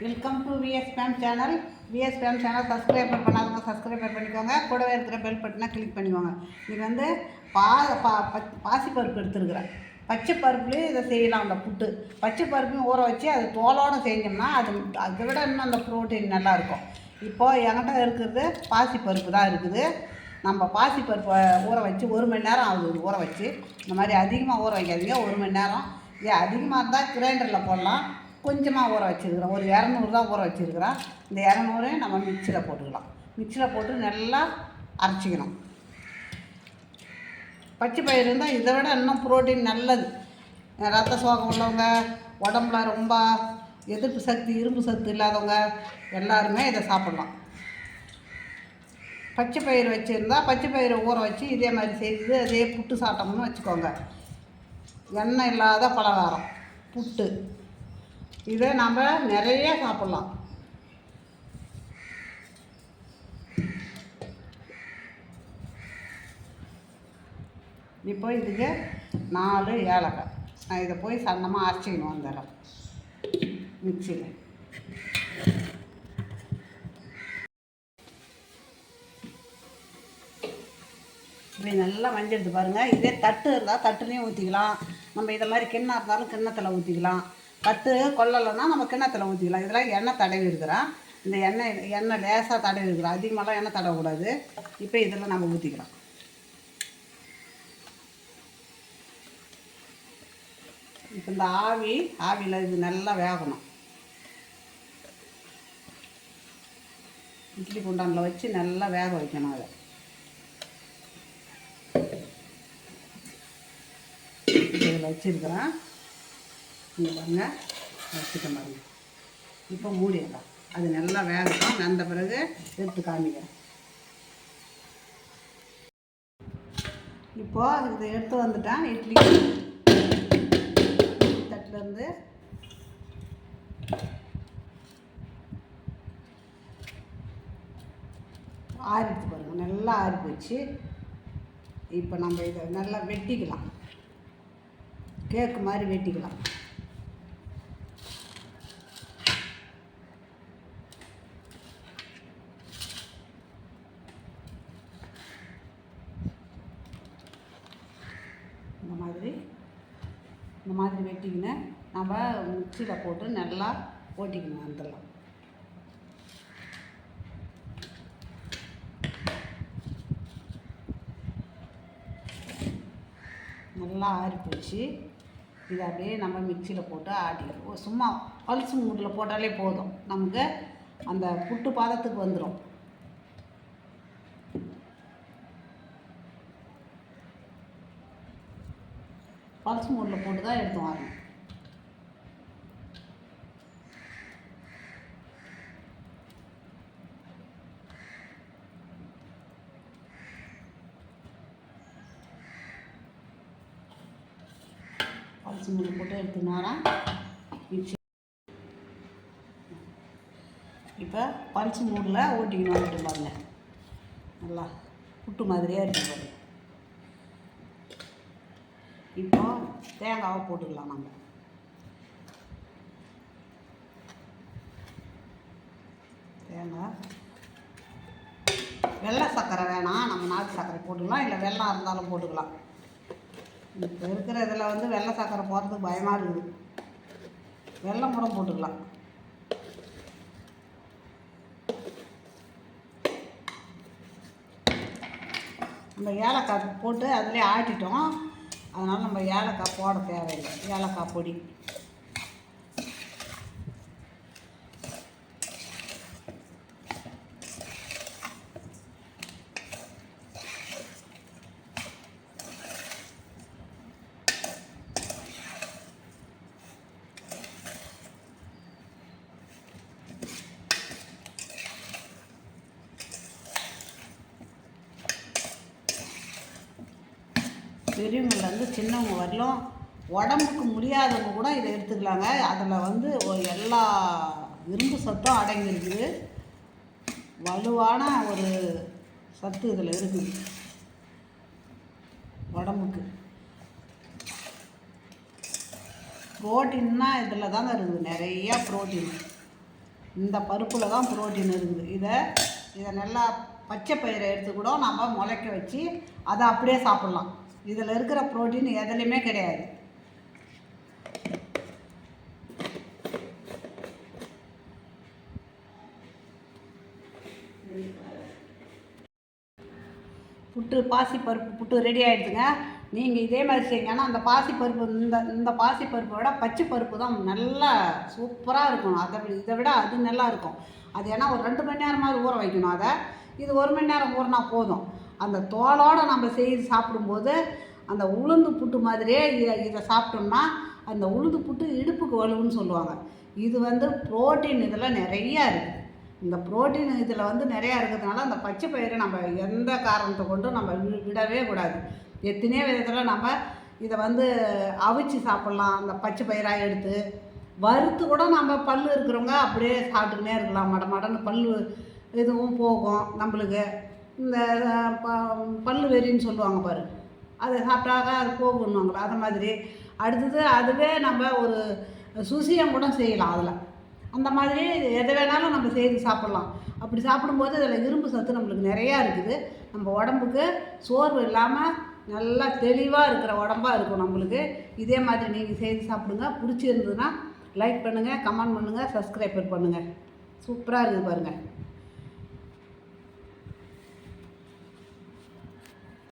Welcome to VS Fame channel VS Fame channel subscriber பண்ணாதவங்க subscriber பண்ணிக்கோங்க. கூடவே இருக்கிற பெல் பட்டனை கிளிக் பண்ணிக்கோங்க. இது வந்து பா பா பச்- பாசிப்பருப்பு எடுத்துருக்குறேன். பச்சை பருப்புலேயும் இதை செய்யலாம் அந்த புட்டு. பச்சை பருப்பையும் ஊற வச்சு அது தோலோடு செஞ்சோம்னா அது அதை விட இன்னும் அந்த ப்ரோட்டீன் நல்லாயிருக்கும். இப்போது என்கிட்ட இருக்கிறது பாசிப்பருப்பு தான் இருக்குது. நம்ம பாசிப்பருப்பை ஊற வச்சு ஒரு மணி நேரம் ஆகுது ஊற வச்சு. இந்த மாதிரி அதிகமாக ஊற வைக்காதீங்க. ஒரு மணி நேரம். இதே அதிகமாக இருந்தால் கிரைண்டரில் போடலாம். கொஞ்சமாக ஊற வச்சுருக்குறோம் ஒரு இரநூறு தான் ஊற வச்சுருக்குறோம் இந்த இரநூறு நம்ம மிக்சியில் போட்டுக்கலாம். மிக்சியில் போட்டு நல்லா அரைச்சிக்கணும். பச்சை பயிர் இருந்தால் இதை விட இன்னும் புரோட்டீன் நல்லது. ரத்த சோகம் உள்ளவங்க உடம்புல ரொம்ப எதிர்ப்பு சக்தி இரும்பு சத்து இல்லாதவங்க எல்லாருமே இதை சாப்பிட்லாம். பச்சை பயிர் வச்சுருந்தா பச்சை பயிரை ஊற வச்சு இதே மாதிரி செய்து அதே புட்டு சாப்பிட்டோம்னு வச்சுக்கோங்க. எண்ணெய் இல்லாத பலகாரம். புட்டு. இதை நம்ம நிறைய சாப்பிட்லாம். இப்போ இதுக்கு நாலு ஏலக்காய். நான் இதை போய் சன்னமாக அரைச்சிக்கணும் வந்துடுறேன் மிக்சியில். இப்படி நல்லா மஞ்சள் பாருங்கள் இதே தட்டு இருந்தால் தட்டுலேயும் ஊற்றிக்கலாம் நம்ம இதை மாதிரி கிண்ணம் இருந்தாலும் கிண்ணத்தில் ஊற்றிக்கலாம் பத்து கொள்ளலைன்னா நம்ம கிண்ணத்தில் ஊற்றிக்கலாம் இதெல்லாம் எண்ணெய் தடவி இருக்கிறோம் இந்த எண்ணெய் எண்ணெய் லேசாக தடவி இருக்கிறோம் அதிகமாகலாம் எண்ணெய் தடவக்கூடாது. இப்போ இதில் நம்ம ஊற்றிக்கிறோம் இப்போ இந்த ஆவி ஆவியில் இது நல்லா வேகணும். இட்லி குண்டானில் வச்சு நல்லா வேக வைக்கணும் அதை. இதில் வச்சுருக்கிறேன். இங்கே பாருங்கள் வச்சுட்ட மாதிரி. இப்போ மூடிடலாம். அது நல்லா வேகட்டும். நடந்த பிறகு எடுத்து காமிக்கிறேன். இப்போ இதை எடுத்து வந்துட்டான். இட்லி தட்டிலேருந்து. ஆறிடுச்சு பாருங்கள் நல்லா ஆறி போச்சு. இப்போ நம்ம இதை நல்லா வெட்டிக்கலாம். கேக்கு மாதிரி வெட்டிக்கலாம் இந்த மாதிரி இந்த மாதிரி வெட்டிக்கின்னு நம்ம மிக்சியில் போட்டு நல்லா ஓட்டிக்கணும் வந்துடலாம் நல்லா ஆறி போச்சு. இதை அப்படியே நம்ம மிக்சியில் போட்டு ஆட்டிக்கிறோம் சும்மா பல்ஸ் மூடில் போட்டாலே போதும். நமக்கு அந்த புட்டு பாதத்துக்கு வந்துடும் பல்ஸ் மோடில் போட்டு தான் எடுத்து வரணும். பல்ஸ் மோடில் போட்டு எடுத்துனாரா இப்போ பல்ஸ் மூடில் ஓட்டிக்கணும் வந்துட்டு பாருங்க. நல்லா புட்டு மாதிரியாக இருக்கும் பாருங்க. இப்போ தேங்காவை போட்டுக்கலாம் நம்ம தேங்காய். வெள்ளை சர்க்கரை வேணாம் நம்ம நாட்டு சர்க்கரை போட்டுக்கலாம் இல்லை வெள்ளம் இருந்தாலும் போட்டுக்கலாம். இப்போ இருக்கிற இதில் வந்து வெள்ளை சர்க்கரை போடுறதுக்கு பயமாக இருக்குது. வெள்ளம் கூட போட்டுக்கலாம். அந்த ஏலக்காய் போட்டு அதிலே ஆட்டிட்டோம். அதனால் நம்ம ஏலக்காய் போட தேவையில்லை. ஏலக்காய் பொடி. பெரியவங்கலேருந்து சின்னவங்க வரலும் உடம்புக்கு முடியாதவங்க கூட இதை எடுத்துக்கலாங்க. அதில் வந்து எல்லா இரும்பு சத்தும் அடங்கியிருக்குது. வலுவான ஒரு சத்து இதில் இருக்குது. உடம்புக்கு. ப்ரோட்டீன்னா இதில் தாங்க இருக்குது. நிறையா ப்ரோட்டீன். இந்த பருப்பில் தான் புரோட்டீன் இருக்குது. இதை இதை நல்லா பச்சை பயிரை எடுத்து கூட நம்ம முளைக்க வச்சு அதை அப்படியே சாப்பிட்லாம். இதில் இருக்கிற புரோட்டீன் எதுலேயுமே கிடையாது. புட்டு பாசிப்பருப்பு புட்டு ரெடி ஆகிடுதுங்க நீங்கள் இதே மாதிரி செய்யுங்கன்னா அந்த பாசிப்பருப்பு இந்த இந்த பாசிப்பருப்பை விட பச்சை பருப்பு தான் நல்லா சூப்பராக இருக்கும் அதை இதை விட அது நல்லா இருக்கும். அது ஏன்னா ஒரு ரெண்டு மணி நேரமாவது ஊற வைக்கணும் அதை. இது ஒரு மணி நேரம் ஊறினா போதும். அந்த தோலோடு நம்ம செய்து சாப்பிடும்போது அந்த உளுந்து புட்டு மாதிரியே இதை இதை சாப்பிட்டோம்னா அந்த உளுந்து புட்டு இடுப்புக்கு வலுவுன்னு சொல்லுவாங்க. இது வந்து புரோட்டீன் இதில் நிறையா இருக்குது இந்த புரோட்டீன் இதில் வந்து நிறையா இருக்கிறதுனால அந்த பச்சை பயிரை நம்ம எந்த காரணத்தை கொண்டும் நம்ம வி- விடவே கூடாது. எத்தனையோ விதத்தில் நம்ம இதை வந்து அவிச்சு சாப்பிட்லாம். அந்த பச்சை பயிராக எடுத்து வறுத்து கூட நம்ம பல் இருக்கிறவங்க அப்படியே சாப்பிட்டுக்கினே இருக்கலாம். மட மடன்னு பல் இதுவும் போகும் நம்மளுக்கு. இந்த ப- பல்லு வெறின்னு சொல்லுவாங்க பாரு. அதை சாப்பிட்டாக்கா அது போகணுங்களா அது மாதிரி. அடுத்தது அதுவே நம்ம ஒரு சுசியம் கூட செய்யலாம் அதில். அந்த மாதிரி எதை வேணாலும் நம்ம செய்து சாப்பிட்லாம். அப்படி சாப்பிடும்போது அதில் இரும்பு சத்து நம்மளுக்கு நிறையா இருக்குது. நம்ம உடம்புக்கு சோர்வு இல்லாமல் நல்லா தெளிவாக இருக்கிற உடம்பா இருக்கும் நம்மளுக்கு. இதே மாதிரி நீங்கள் செய்து சாப்பிடுங்க. பிடிச்சிருந்ததுன்னா லைக் பண்ணுங்கள் கமெண்ட் பண்ணுங்கள் சப்ஸ்கிரைபர் பண்ணுங்கள் சூப்பராக இருக்குது பாருங்கள்